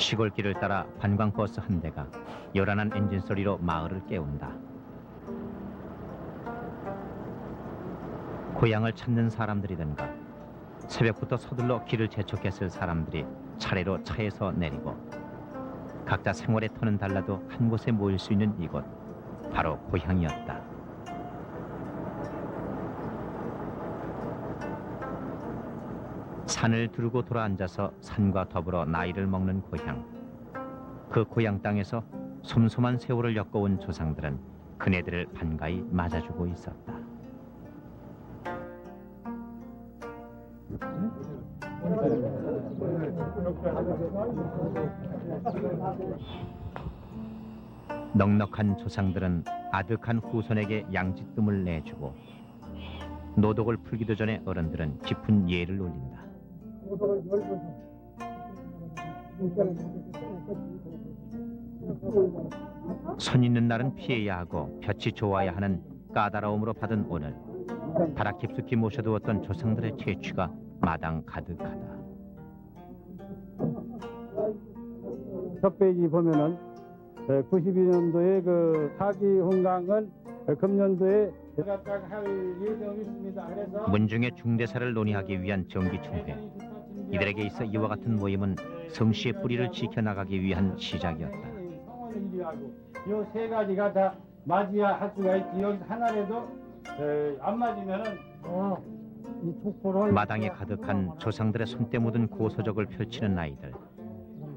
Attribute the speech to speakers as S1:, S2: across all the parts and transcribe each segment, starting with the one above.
S1: 시골길을 따라 관광버스 한 대가 요란한 엔진 소리로 마을을 깨운다. 고향을 찾는 사람들이든가 새벽부터 서둘러 길을 재촉했을 사람들이 차례로 차에서 내리고 각자 생활의 터는 달라도 한 곳에 모일 수 있는 이곳 바로 고향이었다. 산을 두르고 돌아앉아서 산과 더불어 나이를 먹는 고향. 그 고향 땅에서 솜솜한 세월을 엮어온 조상들은 그네들을 반가이 맞아주고 있었다. 넉넉한 조상들은 아득한 후손에게 양짓금을 내주고 노독을 풀기도 전에 어른들은 깊은 예를 올린다. 손 있는 날은 피해야 하고 볕이 좋아야 하는 까다로움으로 받은 오늘 바닥 깊숙이 모셔두었던 조상들의 채취가 마당 가득하다.
S2: 첫 페이지 보면은 92년도에 그 사기 훈강을 금년도에
S1: 문중의 중대사를 논의하기 위한 정기총회. 이들에게 있어 이와 같은 모임은 성씨의 뿌리를 지켜나가기 위한 시작이었다.
S2: 이세 가지가 다 맞이야 할 수가 있지. 여기 하나라도 에, 안 맞으면은 어,
S1: 마당에 가득한 조상들의 손때 묻은 고소적을 펼치는 아이들.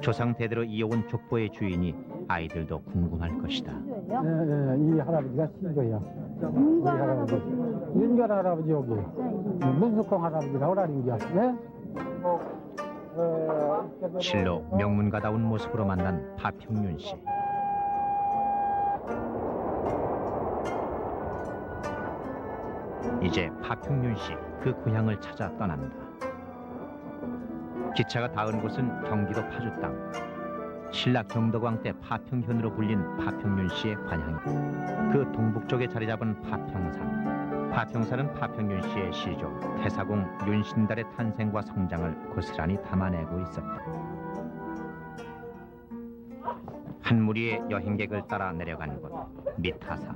S1: 조상 대대로 이어온 족보의 주인이 아이들도 궁금할 것이다.
S2: 예, 예, 이 할아버지가 신조야. 우리 할아버지. 윤결 할아버지 여기. 문숙콩 할아버지가 오라린겨. 네?
S1: 실로 명문가다운 모습으로 만난 파평윤 씨. 이제 파평윤 씨 그 고향을 찾아 떠난다. 기차가 닿은 곳은 경기도 파주 땅. 신라 경덕왕 때 파평현으로 불린 파평윤 씨의 관향. 그 동북쪽에 자리 잡은 파평산. 파평산은 파평윤 씨의 시조 태사공 윤신달의 탄생과 성장을 고스란히 담아내고 있었다. 한 무리의 여행객을 따라 내려간 곳 미타사.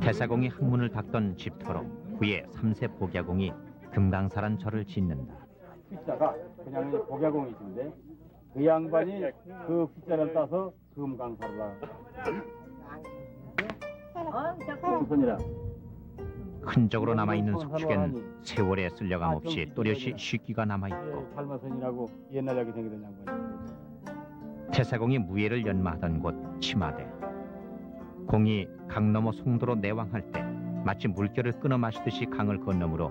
S1: 태사공이 항문을 닦던 집터로 후에 삼세 복야공이 금강사란 절을 짓는다.
S2: 숫자가 그냥 복야공이신데 그 양반이 그 숫자를 따서 금강사라. 손이라.
S1: 흔적으로 남아있는 석축엔 세월의 쓸려감 없이 또렷이 식기가 남아있고
S2: 옛날 생기던 양반이.
S1: 태사공이 무예를 연마하던 곳 치마대. 공이 강 너머 송도로 내왕할 때 마치 물결을 끊어 마시듯이 강을 건너므로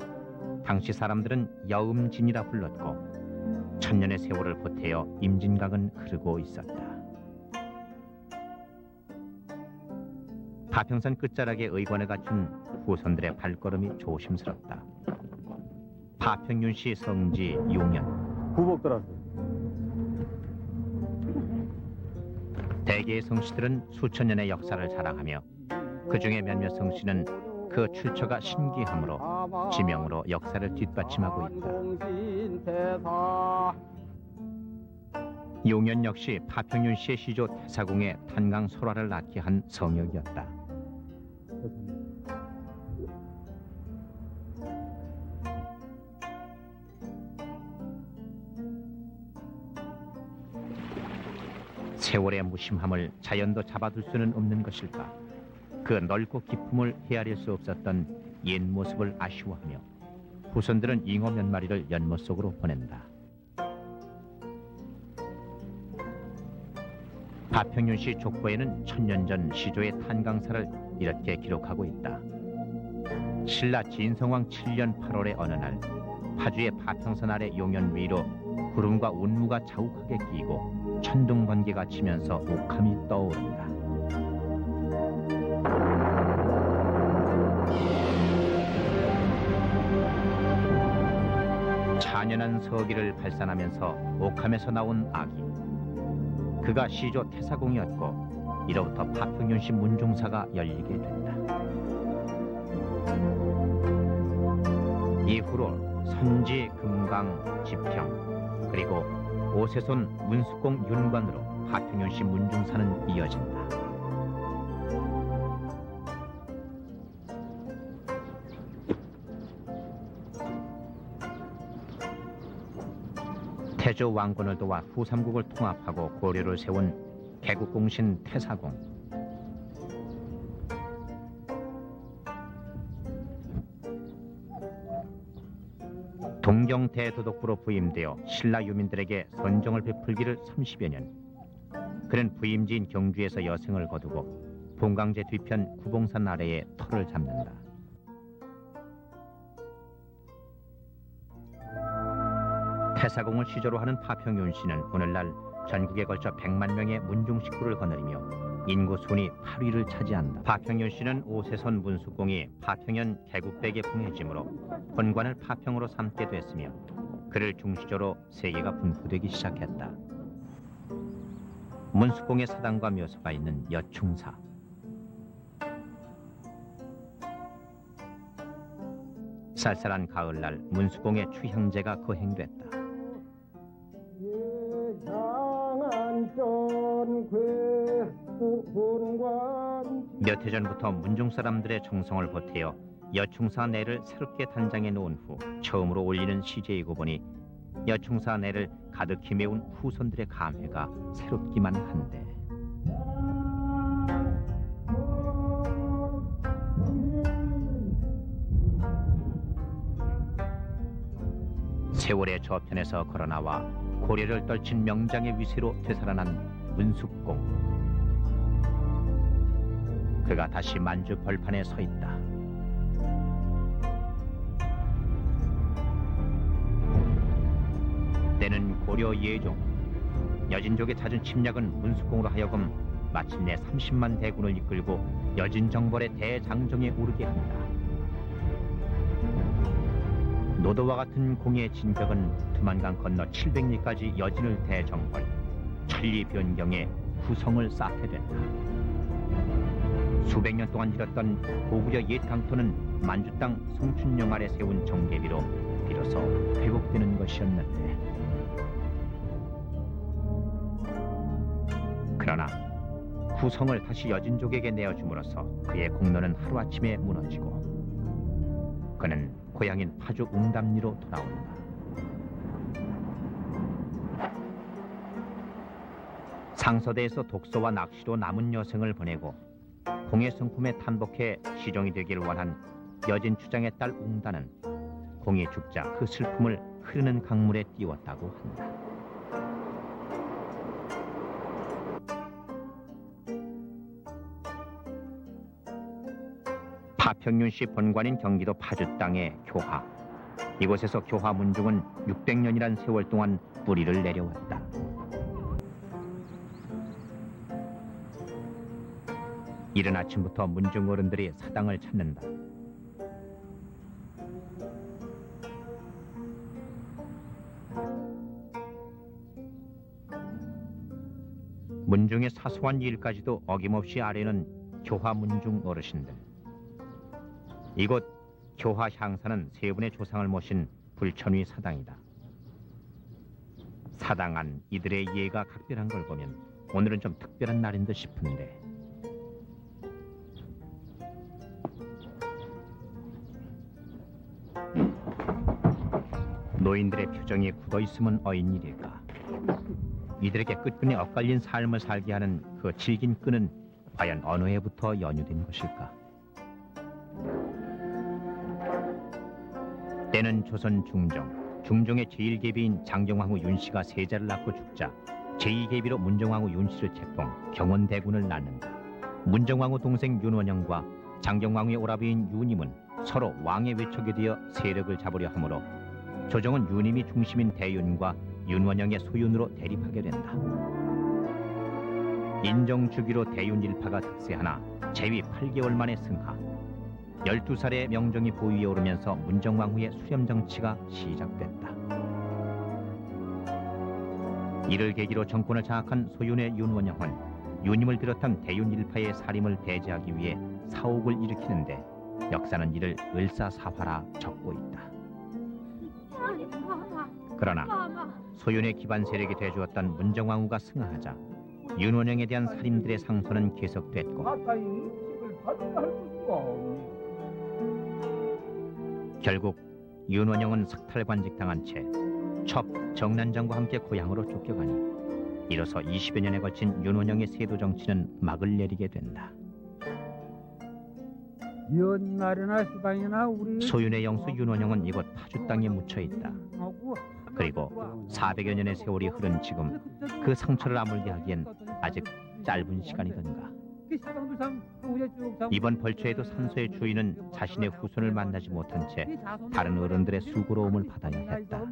S1: 당시 사람들은 여음진이라 불렀고 천년의 세월을 보태어 임진강은 흐르고 있었다. 파평산 끝자락에 의관을 갖춘 후손들의 발걸음이 조심스럽다. 파평윤 씨 성지 6년
S2: 구복 들었어.
S1: 대개의 성씨들은 수천 년의 역사를 자랑하며 그 중에 몇몇 성씨는 그 출처가 신기하므로 지명으로 역사를 뒷받침하고 있다. 용연 역시 파평윤 씨의 시조 태사공의 탄강 소라를 낳게 한 성역이었다. 세월의 무심함을 자연도 잡아둘 수는 없는 것일까? 그 넓고 기품을 헤아릴 수 없었던 옛 모습을 아쉬워하며 후손들은 잉어 몇 마리를 연못 속으로 보낸다. 파평윤 씨 족보에는 천년 전 시조의 탄강사를 이렇게 기록하고 있다. 신라 진성왕 7년 8월의 어느 날 파주의 파평선 아래 용연 위로 구름과 운무가 자욱하게 끼고 천둥 번개가 치면서 옥함이 떠오른다. 찬연한 서기를 발산하면서 옥함에서 나온 아기. 그가 시조 태사공이었고 이로부터 파평윤 씨 문중사가 열리게 된다. 이후로 선지, 금강, 지평, 그리고 오세손 문숙공 윤관으로 파평윤씨 문중사는 이어진다. 태조 왕건을 도와 후삼국을 통합하고 고려를 세운 개국공신 태사공. 동경 대 도독부로 부임되어 신라 유민들에게 선정을 베풀기를 30여 년. 그는 부임지인 경주에서 여승을 거두고 봉강제 뒤편 구봉산 아래에 터를 잡는다. 태사공을 시조로 하는 파평윤 씨는 오늘날 전국에 걸쳐 100만 명의 문중 식구를 거느리며 인구 순위 8위를 차지한다. 파평윤 씨는 오세손 문숙공이 파평현 개국백의 봉해짐으로 본관을 파평으로 삼게 됐으며 그를 중시조로 세계가 분포되기 시작했다. 문숙공의 사당과 묘소가 있는 여충사. 쌀쌀한 가을날 문숙공의 추형제가 거행됐다. 몇 해 전부터 문중 사람들의 정성을 보태어 여충사 내를 새롭게 단장해 놓은 후 처음으로 올리는 시제이고 보니 여충사 내를 가득히 메운 후손들의 감회가 새롭기만 한데. 세월의 저편에서 걸어나와 고려를 떨친 명장의 위세로 되살아난 문숙공 그가 다시 만주 벌판에 서 있다. 때는 고려 예종 여진족의 잦은 침략은 문숙공으로 하여금 마침내 30만 대군을 이끌고 여진 정벌의 대장정에 오르게 한다. 노도와 같은 공의 진격은 두만강 건너 700리까지 여진을 대정벌 천리 변경에 후성을 쌓게 된다. 수백 년 동안 잃었던 고구려 옛 강토는 만주 땅 송춘영 아래 세운 정계비로 비로소 회복되는 것이었는데 그러나 후성을 다시 여진족에게 내어줌으로써 그의 공로는 하루아침에 무너지고 그는 고향인 파주 웅담리로 돌아온다. 상서대에서 독서와 낚시로 남은 여생을 보내고 공의 성품에 탄복해 시종이 되기를 원한 여진 추장의 딸 웅다는 공이 죽자 그 슬픔을 흐르는 강물에 띄웠다고 한다. 파평윤시 본관인 경기도 파주 땅의 교화. 이곳에서 교화 문중은 600년이란 세월 동안 뿌리를 내려왔다. 이른 아침부터 문중 어른들이 사당을 찾는다. 문중의 사소한 일까지도 어김없이 아뢰는 교화 문중 어르신들. 이곳 교화 향사는 세 분의 조상을 모신 불천위 사당이다. 사당 안 이들의 예가 각별한 걸 보면 오늘은 좀 특별한 날인 듯 싶은데. 노인들의 표정이 굳어 있으면 어인 일일까? 이들에게 끝끝내 엇갈린 삶을 살게 하는 그 질긴 끈은 과연 어느 해부터 연유된 것일까? 때는 조선 중종, 중종의 제1계비인 장정왕후 윤씨가 세자를 낳고 죽자 제2계비로 문정왕후 윤씨를 책봉, 경원대군을 낳는다. 문정왕후 동생 윤원영과 장정왕후의 오라비인 윤임은 서로 왕의 외척이 되어 세력을 잡으려 하므로 조정은 윤임이 중심인 대윤과 윤원영의 소윤으로 대립하게 된다. 인정 주기로 대윤 일파가 득세하나 재위 8개월 만에 승하. 12살의 명정이 보위에 오르면서 문정왕후의 수렴 정치가 시작됐다. 이를 계기로 정권을 장악한 소윤의 윤원영은 윤임을 비롯한 대윤 일파의 살림을 배제하기 위해 사옥을 일으키는데 역사는 이를 을사사화라 적고 있다. 그러나 소윤의 기반 세력이 돼주었던 문정왕후가 승하하자 윤원영에 대한 살인들의 상소는 계속됐고. 결국 윤원영은 석탈 관직 당한 채 첩 정난장과 함께 고향으로 쫓겨가니 이로써 20여 년에 걸친 윤원영의 세도 정치는 막을 내리게 된다.
S3: 연말이나 시방이나 우리
S1: 소윤의 영수 윤원영은 이곳 파주 땅에 묻혀 있다. 그리고 400여 년의 세월이 흐른 지금 그 상처를 아물게 하기엔 아직 짧은 시간이던가. 이번 벌초에도 산소의 주인은 자신의 후손을 만나지 못한 채 다른 어른들의 수고로움을 받아야 했다.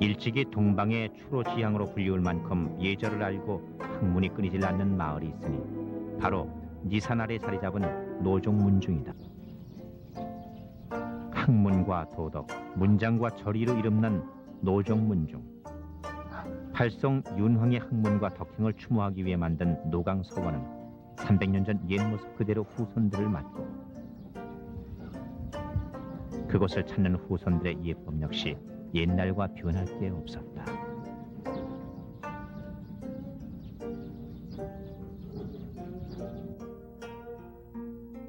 S1: 일찍이 동방의 추로 지향으로 불리울 만큼 예절을 알고 학문이 끊이질 않는 마을이 있으니 바로 니산 아래 자리 잡은 노종문중이다. 학문과 도덕, 문장과 절의로 이름난 노종문중. 팔성 윤황의 학문과 덕행을 추모하기 위해 만든 노강 서원은 300년 전 옛 모습 그대로 후손들을 맡고 그곳을 찾는 후손들의 예법 역시 옛날과 변할 게 없었다.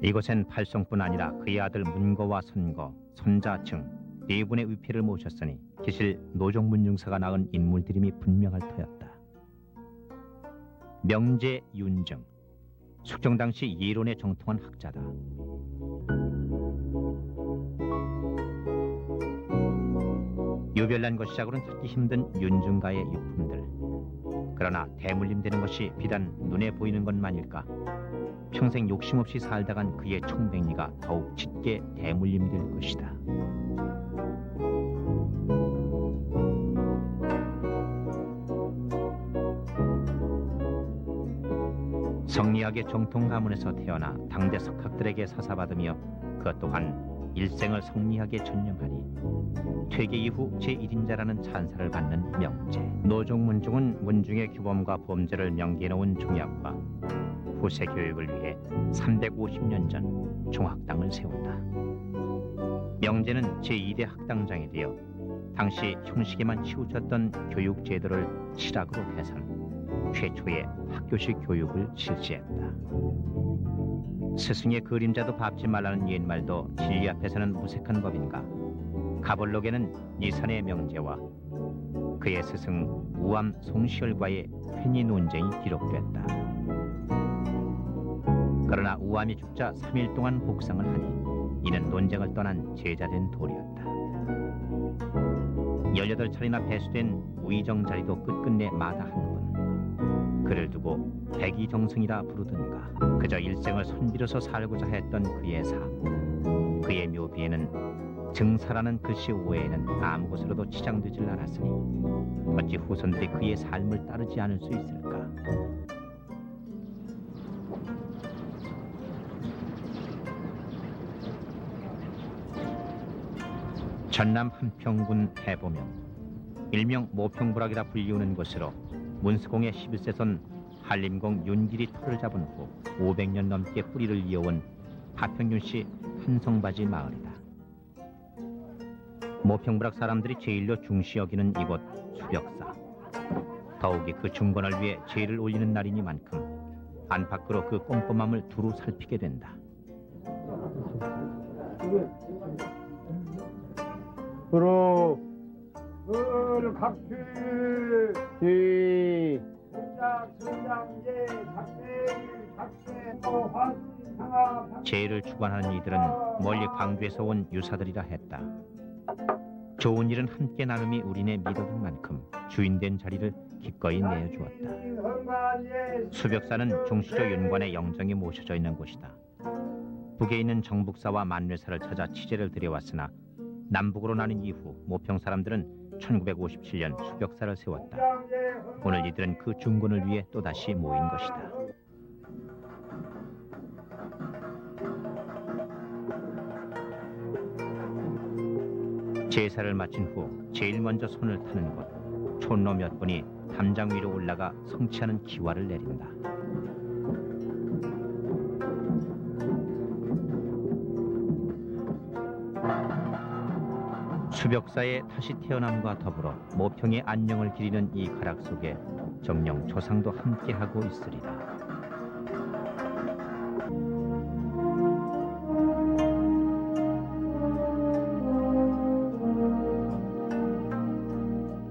S1: 이곳엔 팔성뿐 아니라 그의 아들 문거와 선거, 손자층 네 분의 위패를 모셨으니 기실 노종문중사가 낳은 인물들임이 분명할 터였다. 명제 윤정, 숙정 당시 예론에 정통한 학자다. 유별난 것이라고는 찾기 힘든 윤중가의 유품들. 그러나 대물림 되는 것이 비단 눈에 보이는 것만일까? 평생 욕심 없이 살다간 그의 청백리가 더욱 짙게 대물림 될 것이다. 성리학의 정통 가문에서 태어나 당대 석학들에게 사사받으며 그것 또한 일생을 성리학에 전념하니 퇴계 이후 제1인자라는 찬사를 받는 명제 노종문중은 문중의 규범과 범죄를 명기해 놓은 종약과 후세 교육을 위해 350년 전 종학당을 세운다. 명제는 제2대 학당장이 되어 당시 형식에만 치우쳤던 교육 제도를 실학으로 개선 최초의 학교식 교육을 실시했다. 스승의 그림자도 밟지 말라는 옛말도 진리 앞에서는 무색한 법인가. 가볼록에는 이산의 명제와 그의 스승 우암 송시열과의 회의 논쟁이 기록됐다. 그러나 우암이 죽자 3일 동안 복상을 하니 이는 논쟁을 떠난 제자된 돌이었다. 18차례나 배수된 우의정 자리도 끝끝내 마다 한 분. 그를 두고 백이정승이라 부르든가 그저 일생을 선비로서 살고자 했던 그의 삶 그의 묘비에는 증사라는 글씨 외에는 아무 곳으로도 치장되질 않았으니 어찌 후손들이 그의 삶을 따르지 않을 수 있을까 전남 한평군 해보면 일명 모평부락이라 불리우는 곳으로 문수공의 11세손 한림공 윤길이 터를 잡은 후 500년 넘게 뿌리를 이어온 하평균시 한성바지 마을이다. 모평부락 사람들이 제일로 중시 여기는 이곳 수벽사. 더욱이 그 중건을 위해 제일을 올리는 날이니만큼 안팎으로 그 꼼꼼함을 두루 살피게 된다.
S2: 그로 을 각취 지 작대 작대
S1: 제일을 주관하는 이들은 멀리 광주에서 온 유사들이라 했다. 좋은 일은 함께 나눔이 우리네 미덕인 만큼 주인된 자리를 기꺼이 내어주었다. 수벽사는 중시조 윤관의 영정이 모셔져 있는 곳이다. 북에 있는 정북사와 만뇌사를 찾아 취재를 들여왔으나 남북으로 나뉜 이후 모평 사람들은 1957년 수벽사를 세웠다. 오늘 이들은 그 중건을 위해 또다시 모인 것이다. 제사를 마친 후 제일 먼저 손을 타는 곳 촌로 몇 분이 담장 위로 올라가 성취하는 기와를 내린다. 수벽사의 다시 태어남과 더불어 모평의 안녕을 기리는 이 가락 속에 정령 조상도 함께하고 있으리라.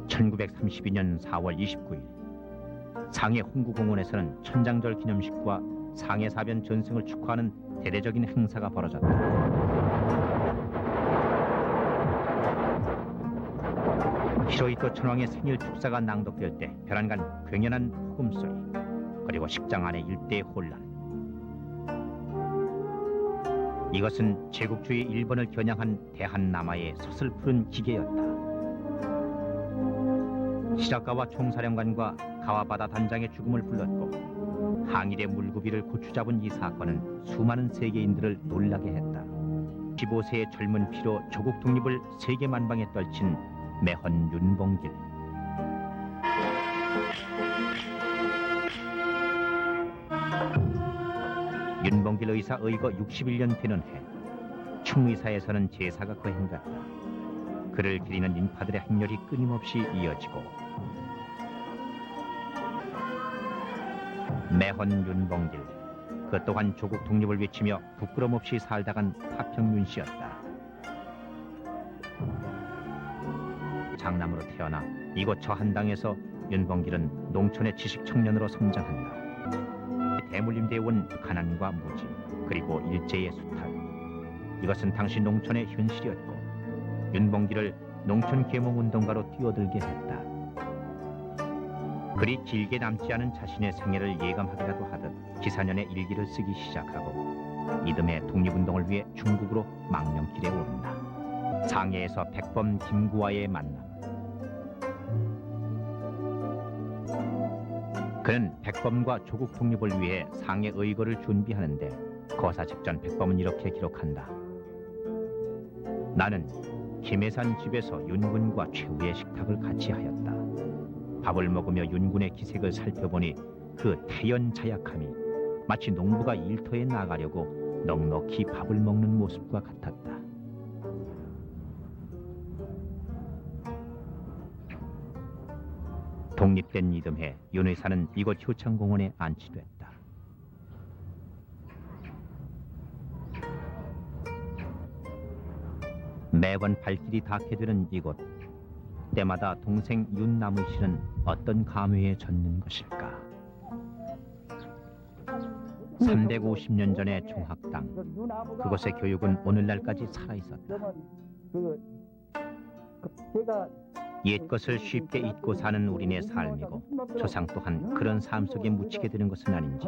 S1: (1932년 4월 29일) 상해 홍구공원에서는 천장절 기념식과 상해 사변 전승을 축하하는 대대적인 행사가 벌어졌다. 히로히토 천왕의 생일 축사가 낭독될 때 별안간 굉연한 폭음 소리 그리고 식장 안의 일대의 혼란. 이것은 제국주의 일본을 겨냥한 대한남하의 서슬푸른 기계였다. 시라카와 총사령관과 가와바다 단장의 죽음을 불렀고 항일의 물구비를 고추잡은 이 사건은 수많은 세계인들을 놀라게 했다. 15세의 젊은 피로 조국 독립을 세계 만방에 떨친 매헌 윤봉길. 윤봉길 의사 의거 61년 되는 해 충의사에서는 제사가 거행됐다. 그를 기리는 인파들의 행렬이 끊임없이 이어지고 매헌 윤봉길. 그 또한 조국 독립을 외치며 부끄럼 없이 살다간 파평윤 씨였다 태어나 이곳 저 한당에서 윤봉길은 농촌의 지식 청년으로 성장한다. 대물림대에 온 가난과 무지 그리고 일제의 수탈 이것은 당시 농촌의 현실이었고 윤봉길을 농촌 계몽운동가로 뛰어들게 했다. 그리 길게 남지 않은 자신의 생애를 예감하기라도 하듯 기사년의 일기를 쓰기 시작하고 이듬해 독립운동을 위해 중국으로 망명길에 오른다. 상해에서 백범 김구와의 만남. 그는 백범과 조국 독립을 위해 상해 의거를 준비하는데 거사 직전 백범은 이렇게 기록한다. 나는 김해산 집에서 윤군과 최후의 식탁을 같이 하였다. 밥을 먹으며 윤군의 기색을 살펴보니 그 태연 자약함이 마치 농부가 일터에 나가려고 넉넉히 밥을 먹는 모습과 같았다. 독립된 이듬해 윤 의사는 이곳 효창공원에 안치됐다. 매번 발길이 닿게 되는 이곳 때마다 동생 윤남의 씨는 어떤 감회에 젖는 것일까? 350년 전의 종학당 그곳의 교육은 오늘날까지 살아있었다.
S3: 그, 그 제가
S1: 옛 것을 쉽게 잊고 사는 우리네 삶이고 조상 또한 그런 삶 속에 묻히게 되는 것은 아닌지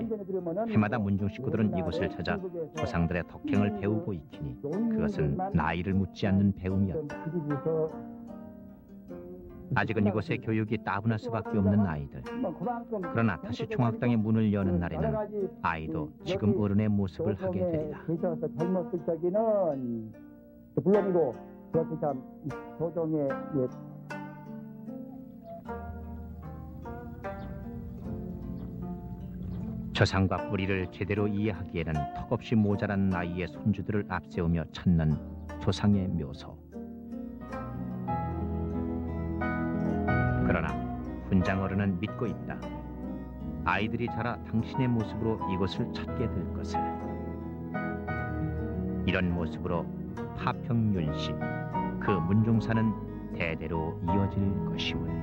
S1: 해마다 문중 식구들은 이곳을 찾아 조상들의 덕행을 배우고 있기니 그것은 나이를 묻지 않는 배움이었다. 아직은 이곳의 교육이 따분할 수밖에 없는 아이들. 그러나 다시 총학당의 문을 여는 날에는 아이도 지금 어른의 모습을 하게 되리라.
S3: 젊었을 적에는 물론이고 그렇게 참 조정의 예,
S1: 조상과 뿌리를 제대로 이해하기에는 턱없이 모자란 나이의 손주들을 앞세우며 찾는 조상의 묘소. 그러나 훈장 어른은 믿고 있다. 아이들이 자라 당신의 모습으로 이곳을 찾게 될 것을. 이런 모습으로 파평윤 씨, 그 문중사는 대대로 이어질 것이오.